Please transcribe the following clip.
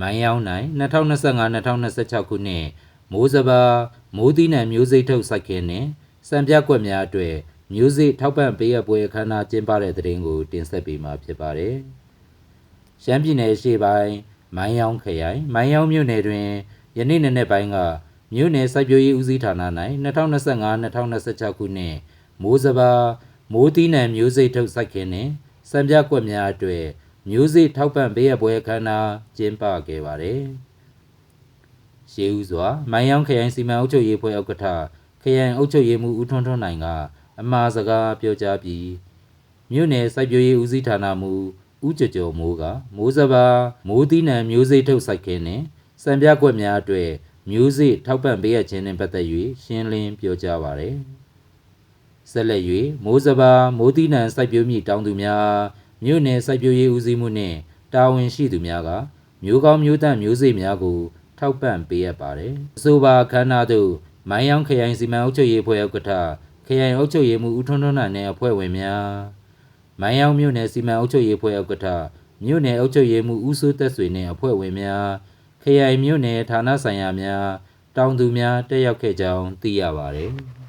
မိုင်းယောင်းနိုင်2025-2026ခုနှစ်မိုးစပါမိုးသီးနှံမျိုးစိတ်ထုတ်စိုက်ခင်းနှင့်စံပြကွက်များအတွက်မျိုးစိတ်ထောက်ပံ့ပေးရပွဲအခမ်းအနားကျင်းပတဲ့တဲ့ရင်ကိုတင်ဆက်ပေးမှာဖြစ်ပါတယ်။ရှမ်းပြည်နယ်ရှေ့ပိုင်းမိုင်းယောင်းခရိုင်မိုင်းယောင်းမြို့နယ်တွင်ယနေ့နေ့နေ့ပိုင်းကမြို့နယ်စိုက်ပျိုးရေးဦးစီးဌာန၌2025-2026ခုနှစ်မိုးစပါမိုးသီးနှံမျိုးစိတ်ထုတ်စိုက်ခင်းနှင့်စံပြကွက်များအတွက် မျိုးစိတ်ထောက်ပံ့ပေးရပွဲအခမ်းအနားကျင်းပခဲ့ပါတယ်။ရှေးဦးစွာမိုင်းယောင်းခရိုင်စီမံအုပ်ချုပ်ရေးဖွဲ့ဥက္ကဋ္ဌခရိုင်အုပ်ချုပ်ရေးမှူးဦးထွန်းထွန်းနိုင်ကအမှားစကားပြောကြားပြီးမြို့နယ်စိုက်ပျိုးရေးဦးစီးဌာနမှူးဦးကျော်ကျော်မိုးကမိုးစပါမိုးသီးနှံမျိုးစိတ်ထုတ်စိုက်ခင်းနှင့်စံပြကွက်များအတွက်မျိုးစိတ်ထောက်ပံ့ပေးရခြင်းနှင့်ပတ်သက်၍ရှင်းလင်းပြောကြားပါရယ်။ဆက်လက်၍မိုးစပါမိုးသီးနှံစိုက်ပျိုးမြေတောင်သူများ မြို့နယ်စိုက်ပျိုးရေးဦးစီးမှုနှင့် တာဝန်ရှိသူများက မျိုးကောင်းမျိုးတန့်မျိုးစေ့များကို ထောက်ပံ့ပေးရပါတယ်။အဆိုပါအခမ်းအနားသို့မိုင်းယောင်းခရိုင်စီမံအုပ်ချုပ်ရေးအဖွဲ့ဥက္ကဋ္ဌခရိုင်အုပ်ချုပ်ရေးမှူးဦးထွန်းထွန်းနိုင်နှင့်အဖွဲ့ဝင်များမိုင်းယောင်းမြို့နယ်စီမံအုပ်ချုပ်ရေးအဖွဲ့ဥက္ကဋ္ဌမြို့နယ်အုပ်ချုပ်ရေးမှူးဦးစိုးသက်ဆွေနှင့်အဖွဲ့ဝင်များခရိုင်မြို့နယ်ဌာနဆိုင်ရာများတောင်သူများတက်ရောက်ခဲ့ကြောင်းသိရပါတယ်။